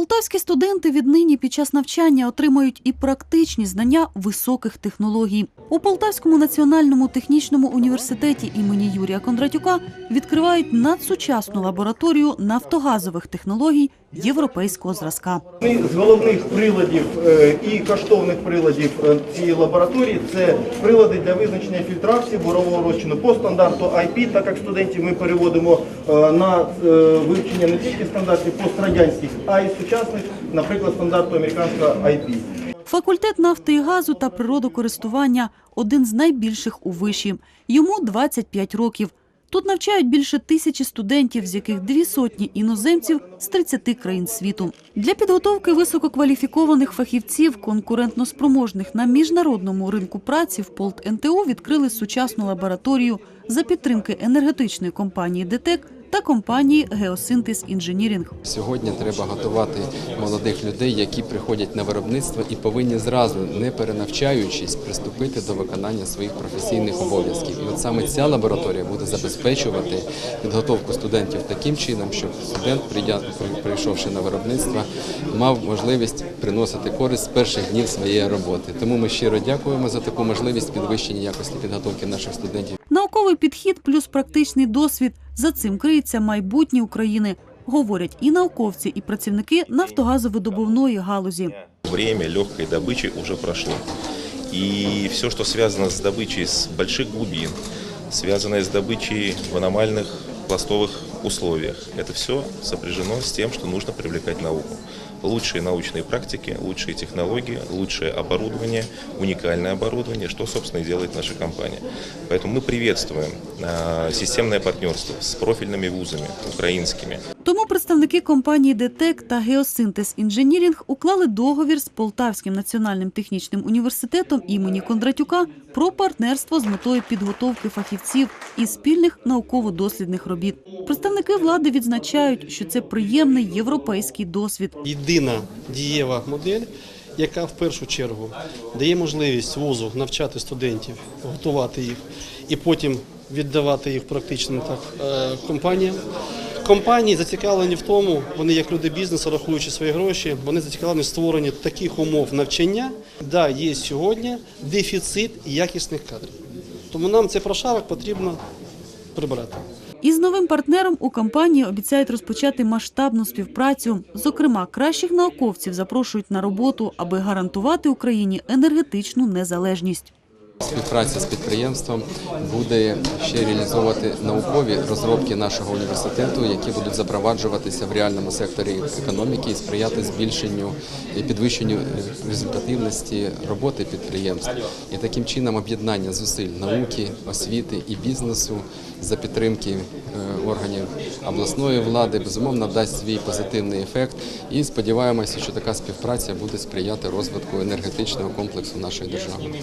Полтавські студенти віднині під час навчання отримають і практичні знання високих технологій. У Полтавському національному технічному університеті імені Юрія Кондратюка відкривають надсучасну лабораторію нафтогазових технологій європейського зразка. Одні з головних приладів е, і коштовних приладів е, цієї лабораторії це прилади для визначення фільтрації бурового розчину по стандарту IP, так як студентів ми переводимо е, на вивчення не тільки стандартів пострадянських, а й сучасних, наприклад, стандарту американського IP. Факультет нафти і газу та природокористування один з найбільших у виші. Йому 25 років. Тут навчають більше тисячі студентів, з яких дві сотні іноземців з 30 країн світу. Для підготовки висококваліфікованих фахівців, конкурентноспроможних на міжнародному ринку праці в Полт НТУ відкрили сучасну лабораторію за підтримки енергетичної компанії ДТЕК та компанії Геосинтез Інженірінг. Сьогодні треба готувати молодих людей, які приходять на виробництво і повинні зразу, не перенавчаючись, приступити до виконання своїх професійних обов'язків. І от саме ця лабораторія буде забезпечувати підготовку студентів таким чином, щоб студент, прийшовши на виробництво, мав можливість приносити користь з перших днів своєї роботи. Тому ми щиро дякуємо за таку можливість підвищення якості підготовки наших студентів. Науковий підхід плюс практичний досвід за цим криється майбутнє України, говорять і науковці, і працівники нафтогазовидобувної галузі. Время легкой добычи уже прошло. И все, что связано с добычей с больших глубин, связанное с добычей в аномальных пластовых условиях, это все сопряжено с тем, что нужно привлекать науку. Лучшие научные практики, лучшие технологии, лучшее оборудование, уникальное оборудование, что, собственно, и делает наша компания. Поэтому мы приветствуем э, системное партнерство с профильными вузами украинскими, Тому представники компанії ДТЕК та Геосинтез Інженірінг уклали договір з Полтавським національним технічним університетом імені Кондратюка про партнерство з метою підготовки фахівців і спільних науково-дослідних робіт. Представники влади відзначають, що це приємний європейський досвід. єдина дієва модель, яка в першу чергу дає можливість вузу навчати студентів, готувати їх і потім віддавати їх практичним так, е, компаніям. Компанії зацікавлені в тому, вони як люди бізнесу, рахуючи свої гроші, вони зацікавлені в створенні таких умов навчання, де є сьогодні дефіцит якісних кадрів. Тому нам цей прошарок потрібно прибрати. Із новим партнером у компанії обіцяють розпочати масштабну співпрацю. Зокрема, кращих науковців запрошують на роботу, аби гарантувати Україні енергетичну незалежність. Співпраця з підприємством буде ще реалізовувати наукові розробки нашого університету, які будуть запроваджуватися в реальному секторі економіки і сприяти збільшенню і підвищенню результативності роботи підприємств. І таким чином об'єднання зусиль науки, освіти і бізнесу за підтримки е, органів обласної влади безумовно дасть свій позитивний ефект. І сподіваємося, що така співпраця буде сприяти розвитку енергетичного комплексу нашої держави.